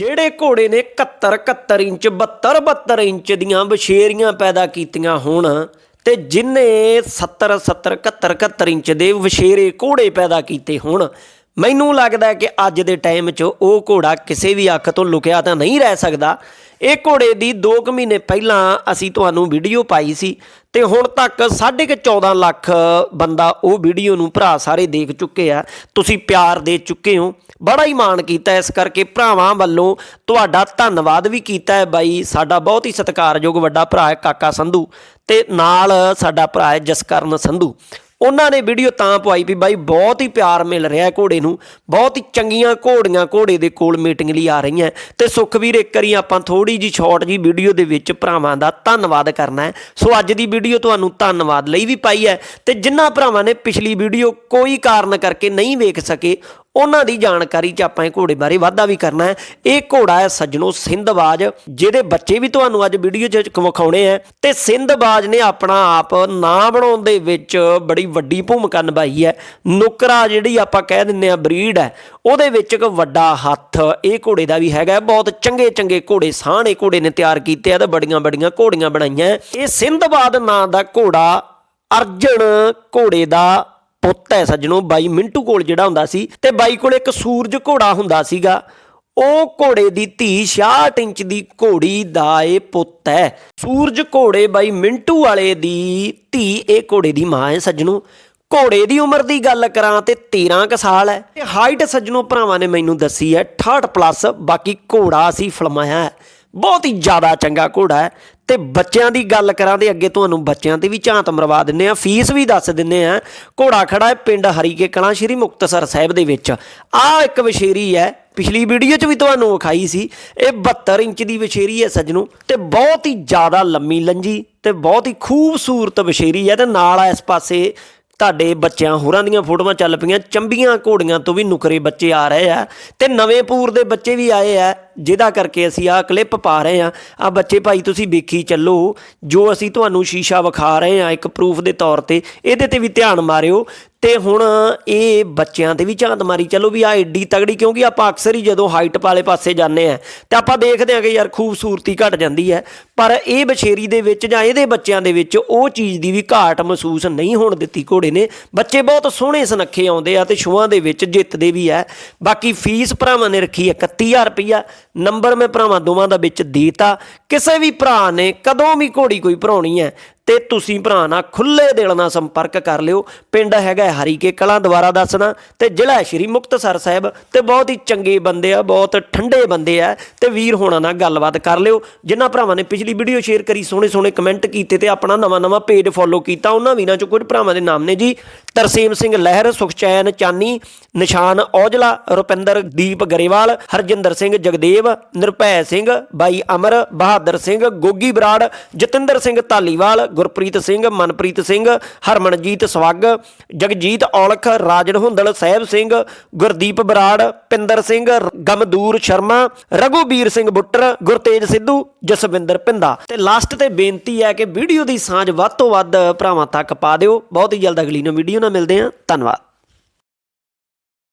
ਜਿਹੜੇ ਘੋੜੇ ਨੇ 71 71 ਇੰਚ 72 72 ਇੰਚ ਦੀਆਂ ਵਛੇਰੀਆਂ ਪੈਦਾ ਕੀਤੀਆਂ ਹੋਣ ਤੇ ਜਿਨੇ 70 70 71 71 ਇੰਚ ਦੇ ਵਛੇਰੇ ਘੋੜੇ ਪੈਦਾ ਕੀਤੇ ਹੋਣ, ਮੈਨੂੰ ਲੱਗਦਾ ਕਿ ਅੱਜ ਦੇ ਟਾਈਮ 'ਚ ਉਹ ਘੋੜਾ ਕਿਸੇ ਵੀ ਅੱਖ ਤੋਂ ਲੁਕਿਆ ਤਾਂ ਨਹੀਂ ਰਹਿ ਸਕਦਾ। ਇਹ ਘੋੜੇ ਦੀ 2 ਕੁ ਮਹੀਨੇ ਪਹਿਲਾਂ ਅਸੀਂ ਤੁਹਾਨੂੰ ਵੀਡੀਓ ਪਾਈ ਸੀ ਤੇ ਹੁਣ ਤੱਕ 14.5 ਲੱਖ ਬੰਦਾ ਉਹ ਵੀਡੀਓ ਨੂੰ ਭਰਾ ਸਾਰੇ ਦੇਖ ਚੁੱਕੇ ਆ। ਤੁਸੀਂ ਪਿਆਰ ਦੇ ਚੁੱਕੇ ਹੋ। ਬੜਾ ਹੀ ਮਾਣ ਕੀਤਾ ਇਸ ਕਰਕੇ ਭਰਾਵਾਂ ਵੱਲੋਂ ਤੁਹਾਡਾ ਧੰਨਵਾਦ ਵੀ ਕੀਤਾ ਹੈ ਬਾਈ। ਸਾਡਾ ਬਹੁਤ ਹੀ ਸਤਿਕਾਰਯੋਗ ਵੱਡਾ ਭਰਾ ਹੈ ਕਾਕਾ ਸੰਧੂ ਤੇ ਨਾਲ ਸਾਡਾ ਭਰਾ ਹੈ ਜਸਕਰਨ ਸੰਧੂ। ਉਹਨਾਂ ਨੇ ਵੀਡੀਓ ਤਾਂ ਪਵਾਈ ਵੀ ਬਾਈ ਬਹੁਤ ਹੀ ਪਿਆਰ ਮਿਲ ਰਿਹਾ ਘੋੜੇ ਨੂੰ, ਬਹੁਤ ਹੀ ਚੰਗੀਆਂ ਘੋੜੀਆਂ ਘੋੜੇ ਦੇ ਕੋਲ ਮੀਟਿੰਗ ਲਈ ਆ ਰਹੀਆਂ ਤੇ ਸੁਖਵੀਰ ਇੱਕ ਵਾਰੀ ਆਪਾਂ ਥੋੜੀ ਜੀ ਸ਼ਾਰਟ ਜੀ ਵੀਡੀਓ ਦੇ ਵਿੱਚ ਭਰਾਵਾਂ ਦਾ ਧੰਨਵਾਦ ਕਰਨਾ ਹੈ। ਸੋ ਅੱਜ ਦੀ ਵੀਡੀਓ ਤੁਹਾਨੂੰ ਧੰਨਵਾਦ ਲਈ ਵੀ ਪਾਈ ਹੈ ਤੇ ਜਿਨ੍ਹਾਂ ਭਰਾਵਾਂ ਨੇ ਪਿਛਲੀ ਵੀਡੀਓ ਕੋਈ ਕਾਰਨ ਕਰਕੇ ਨਹੀਂ ਵੇਖ ਸਕੇ ਉਹਨਾਂ ਦੀ ਜਾਣਕਾਰੀ 'ਚ ਆਪਾਂ ਇਹ ਘੋੜੇ ਬਾਰੇ ਵਾਧਾ ਵੀ ਕਰਨਾ ਹੈ। ਇਹ ਘੋੜਾ ਹੈ ਸੱਜਣੋ ਸਿੰਧਬਾਜ, ਜਿਹਦੇ ਬੱਚੇ ਵੀ ਤੁਹਾਨੂੰ ਅੱਜ ਵੀਡੀਓ 'ਚ ਵਿਖਾਉਣੇ ਆ ਤੇ ਸਿੰਧਬਾਜ ਨੇ ਆਪਣਾ ਆਪ ਨਾਂ ਬਣਾਉਣ ਦੇ ਵਿੱਚ ਬੜੀ ਵੱਡੀ ਭੂਮਿਕਾ ਨਿਭਾਈ ਹੈ। ਨੁਕਰਾ ਜਿਹੜੀ ਆਪਾਂ ਕਹਿ ਦਿੰਦੇ ਆ ਬਰੀਡ ਹੈ, ਉਹਦੇ ਵਿੱਚ ਇੱਕ ਵੱਡਾ ਹੱਥ ਇਹ ਘੋੜੇ ਦਾ ਵੀ ਹੈਗਾ ਬਹੁਤ ਚੰਗੇ ਚੰਗੇ ਘੋੜੇ, ਸਾਹਣੇ ਘੋੜੇ ਨੇ ਤਿਆਰ ਕੀਤੇ ਆ ਤੇ ਬੜੀਆਂ ਬੜੀਆਂ ਘੋੜੀਆਂ ਬਣਾਈਆਂ ਇਹ ਸਿੰਧਬਾਦ ਨਾਂ ਦਾ ਘੋੜਾ ਅਰਜਨ ਘੋੜੇ ਦਾ ਪੁੱਤ ਹੈ ਸੱਜਣੋ, ਬਾਈ ਮਿੰਟੂ ਕੋਲ ਜਿਹੜਾ ਹੁੰਦਾ ਸੀ ਤੇ ਬਾਈ ਕੋਲ ਇੱਕ ਸੂਰਜ ਘੋੜਾ ਹੁੰਦਾ ਸੀਗਾ। ਉਹ ਘੋੜੇ ਦੀ ਧੀ 66 ਇੰਚ ਦੀ ਘੋੜੀ ਦਾ ਇਹ ਪੁੱਤ ਹੈ। ਸੂਰਜ ਘੋੜੇ ਬਾਈ ਮਿੰਟੂ ਵਾਲੇ ਦੀ ਧੀ, ਇਹ ਘੋੜੇ ਦੀ ਮਾਂ ਹੈ ਸੱਜਣੋ। ਘੋੜੇ ਦੀ ਉਮਰ ਦੀ ਗੱਲ ਕਰਾਂ ਤੇ 13 ਕ ਸਾਲ ਹੈ। ਤੇ ਹਾਈਟ ਸੱਜਣੋ, ਭਰਾਵਾਂ ਨੇ ਮੈਨੂੰ ਦੱਸੀ ਹੈ 68 ਪਲੱਸ, ਬਾਕੀ ਘੋੜਾ ਅਸੀਂ ਫਲਮਾਇਆ ਹੈ। ਬਹੁਤ ਹੀ ਜ਼ਿਆਦਾ ਚੰਗਾ ਘੋੜਾ ਹੈ। ਤੇ ਬੱਚਿਆਂ ਦੀ ਗੱਲ ਕਰਾਂ ਤੇ ਅੱਗੇ ਤੁਹਾਨੂੰ ਬੱਚਿਆਂ ਤੇ ਵੀ ਝਾਂਤ ਮਰਵਾ ਦਿੰਨੇ ਆ ਫੀਸ ਵੀ ਦੱਸ ਦਿੰਨੇ ਆ ਘੋੜਾ ਖੜਾ ਹੈ ਪਿੰਡ ਹਰੀਕੇ ਕਲਾਂ, ਸ਼੍ਰੀ ਮੁਕਤਸਰ ਸਾਹਿਬ ਦੇ ਵਿੱਚ। ਆਹ ਇੱਕ ਵਛੇਰੀ ਹੈ, ਪਿਛਲੀ ਵੀਡੀਓ 'ਚ ਵੀ ਤੁਹਾਨੂੰ ਵਿਖਾਈ ਸੀ। ਇਹ 72 ਇੰਚ ਦੀ ਵਛੇਰੀ ਹੈ ਸੱਜਣੋ, ਤੇ ਬਹੁਤ ਹੀ ਜ਼ਿਆਦਾ ਲੰਮੀ ਲੰਜੀ ਤੇ ਬਹੁਤ ਹੀ ਖੂਬਸੂਰਤ ਵਛੇਰੀ ਹੈ ਤੇ ਨਾਲ ਇਸ ਪਾਸੇ ਤੁਹਾਡੇ ਬੱਚਿਆਂ, ਹੋਰਾਂ ਦੀਆਂ ਫੋਟੋਆਂ ਚੱਲ ਪਈਆਂ। ਚੰਬੀਆਂ ਘੋੜੀਆਂ ਤੋਂ ਵੀ ਨੁਕਰੇ ਬੱਚੇ ਆ ਰਹੇ ਆ ਤੇ ਨਵੇਂ ਪੂਰ ਦੇ ਬੱਚੇ ਵੀ ਆਏ ਆ। ਜਿਹਦਾ ਕਰਕੇ ਅਸੀਂ ਆਹ ਕਲਿੱਪ ਪਾ ਰਹੇ ਆ ਆ ਬੱਚੇ ਭਾਈ, ਤੁਸੀਂ ਵੇਖੀ ਚੱਲੋ, ਜੋ ਅਸੀਂ ਤੁਹਾਨੂੰ ਸ਼ੀਸ਼ਾ ਵਿਖਾ ਰਹੇ ਆ ਇੱਕ ਪ੍ਰੂਫ ਦੇ ਤੌਰ ਤੇ, ਇਹਦੇ ਤੇ ਵੀ ਧਿਆਨ ਮਾਰਿਓ। ਤੇ ਹੁਣ ਇਹ ਬੱਚਿਆਂ ਤੇ ਵੀ ਝਾਂਤ ਮਾਰੀ। ਚੱਲੋ ਵੀ ਆ ਏਡੀ ਤਗੜੀ, ਕਿਉਂਕਿ ਆਪਾਂ ਅਕਸਰ ਹੀ ਜਦੋਂ ਹਾਈਟ ਵਾਲੇ ਪਾਸੇ ਜਾਂਦੇ ਆ ਤੇ ਆਪਾਂ ਦੇਖਦੇ ਆ ਕਿ ਯਾਰ ਖੂਬਸੂਰਤੀ ਘਟ ਜਾਂਦੀ ਹੈ। ਪਰ ਇਹ ਬਛੇਰੀ ਦੇ ਵਿੱਚ ਜਾਂ ਇਹਦੇ ਬੱਚਿਆਂ ਦੇ ਵਿੱਚ ਉਹ ਚੀਜ਼ ਦੀ ਵੀ ਘਾਟ ਮਹਿਸੂਸ ਨਹੀਂ ਹੋਣ ਦਿੱਤੀ ਘੋੜੇ ਨੇ। ਬੱਚੇ ਬਹੁਤ ਸੋਹਣੇ ਸੁਨੱਖੇ ਆਉਂਦੇ ਆ ਤੇ ਸ਼ੋਆਂ ਦੇ ਵਿੱਚ ਜਿੱਤਦੇ ਵੀ ਆ ਬਾਕੀ ਫੀਸ ਭਰਾਵਾਂ ਨੇ ਰੱਖੀ ਹੈ 31000 ਰੁਪਈਆ। ਨੰਬਰ ਮੈਂ ਭਰਾਵਾਂ ਦੋਵਾਂ ਦਾ ਵਿੱਚ ਦੇਤਾ। ਕਿਸੇ ਵੀ ਭਰਾ ਨੇ ਕਦੋਂ ਵੀ ਘੋੜੀ ਕੋਈ ਭਰਾਉਣੀ ਹੈ, ਤੇ ਤੁਸੀਂ ਭਰਾ ਨਾਲ ਖੁੱਲੇ ਦਿਲ ਨਾਲ ਸੰਪਰਕ ਕਰ ਲਿਓ। ਪਿੰਡ ਹੈਗਾ ਹੈ ਹਰੀਕੇ ਕਲਾਂ ਦੁਆਰਾ ਦੱਸਣਾ ਤੇ ਜ਼ਿਲ੍ਹਾ ਸ਼੍ਰੀ ਮੁਕਤਸਰ ਸਾਹਿਬ, ਤੇ ਬਹੁਤ ਹੀ ਚੰਗੇ ਬੰਦੇ ਆ, ਬਹੁਤ ਠੰਡੇ ਬੰਦੇ ਆ, ਤੇ ਵੀਰ ਹੋਣਾ ਨਾਲ ਗੱਲਬਾਤ ਕਰ ਲਿਓ। ਜਿਨ੍ਹਾਂ ਭਰਾਵਾਂ ਨੇ ਪਿਛਲੀ ਵੀਡੀਓ ਸ਼ੇਅਰ ਕਰੀ ਸੋਹਣੇ ਸੋਹਣੇ ਕਮੈਂਟ ਕੀਤੇ ਤੇ ਆਪਣਾ ਨਵਾਂ ਨਵਾਂ ਪੇਜ ਫੋਲੋ ਕੀਤਾ, ਉਹਨਾਂ ਵੀਰਾਂ ਚੋਂ ਕੁਝ ਭਰਾਵਾਂ ਦੇ ਨਾਮ ਨੇ ਜੀ। ਤਰਸੇਮ ਸਿੰਘ ਲਹਿਰ, ਸੁਖਚੈਨ ਚਾਨੀ, ਨਿਸ਼ਾਨ ਔਜਲਾ, ਰੁਪਿੰਦਰ ਦੀਪ ਗਰੇਵਾਲ, ਹਰਜਿੰਦਰ ਸਿੰਘ ਜਗਦੇਵ, ਨਿਰਭੈ ਸਿੰਘ, ਬਾਈ ਅਮਰ, ਬਹਾਦਰ ਸਿੰਘ, ਗੋਗੀ ਬਰਾੜ, ਜਤਿੰਦਰ ਸਿੰਘ ਧਾਲੀਵਾਲ, ਗੁਰਪ੍ਰੀਤ ਸਿੰਘ, ਮਨਪ੍ਰੀਤ ਸਿੰਘ, ਹਰਮਨਜੀਤ ਸਵੱਗ, ਜਗਜੀਤ ਔਲਖ, ਰਾਜਨ ਹੁੰਦਲ ਸਾਹਿਬ ਸਿੰਘ, ਗੁਰਦੀਪ ਬਰਾੜ, ਪਿੰਦਰ ਸਿੰਘ ਗਮਦੂਰ ਸ਼ਰਮਾ, ਰਘੂਬੀਰ ਸਿੰਘ ਬੁੱਟਰ, ਗੁਰਤੇਜ ਸਿੱਧੂ ਜਸਵਿੰਦਰ ਪਿੰਦਾ। ਤੇ ਲਾਸਟ ਤੇ ਬੇਨਤੀ ਹੈ ਕਿ ਵੀਡੀਓ ਦੀ ਸਾਂਝ ਵੱਧ ਤੋਂ ਵੱਧ ਭਰਾਵਾਂ ਤੱਕ ਪਾ ਦਿਓ। ਬਹੁਤ ਹੀ ਜਲਦ ਅਗਲੀ ਨੂੰ ਵੀਡੀਓ ਨਾਲ ਮਿਲਦੇ ਹਾਂ। ਧੰਨਵਾਦ।